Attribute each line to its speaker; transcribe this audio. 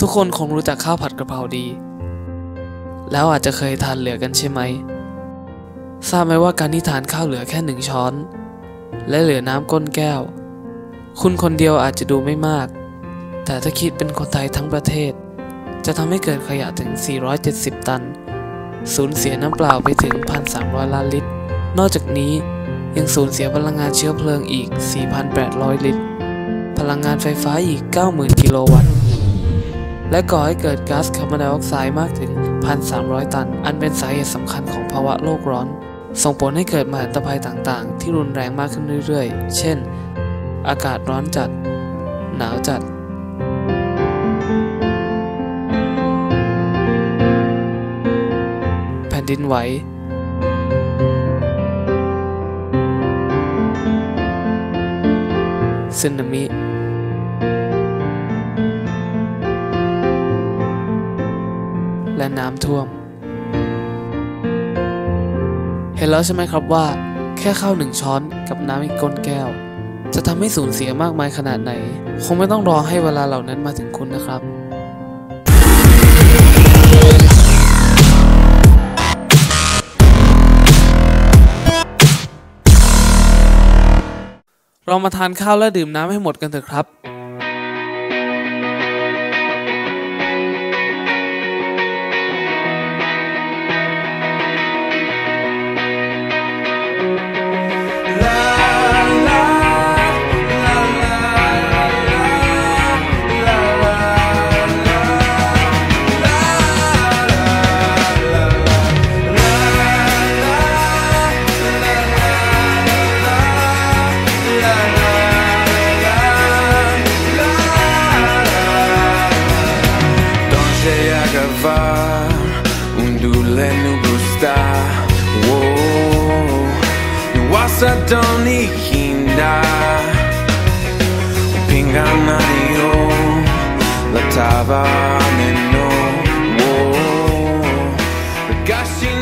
Speaker 1: ทุกคนคงรู้จักข้าวผัดกระเพราดี แล้วอาจจะเคยทานเหลือกันใช่ไหม ทราบไหมว่าการที่ทานข้าวเหลือแค่หนึ่งช้อน และเหลือน้ำก้นแก้ว คุณคนเดียวอาจจะดูไม่มาก แต่ถ้าคิดเป็นคนไทยทั้งประเทศ จะทำให้เกิดขยะถึง 470 ตัน สูญเสียน้ำเปล่าไปถึง 1,300 ล้านลิตร นอกจากนี้ยังสูญเสียพลังงานเชื้อเพลิงอีก 4,800 ลิตร พลังงานไฟฟ้าอีก 90,000 กิโลวัตต์ และก่อให้เกิดก๊าซคาร์บอนไดออกไซด์มากถึง 1,300 ตัน อันเป็นสาเหตุสำคัญของภาวะโลกร้อน ส่งผลให้เกิดมหันตภัยต่างๆ ที่รุนแรงมากขึ้นเรื่อยๆ เช่น อากาศร้อนจัด หนาวจัดแผ่นดินไหว สึนามิ และน้ำท่วม เห็นแล้วใช่ไหมครับว่า แค่ข้าวหนึ่งช้อนกับน้ำอีกก้นแก้ว จะทำให้สูญเสียมากมายขนาดไหน คงไม่ต้องรอให้เวลาเหล่านั้นมาถึงคุณนะครับเรามาทานข้าวและดื่มน้ำให้หมดกันเถอะครับ
Speaker 2: jak var Undule nu gusta Wow Nu asa doni kinda. Pingana yo Latava neno Wow Gashi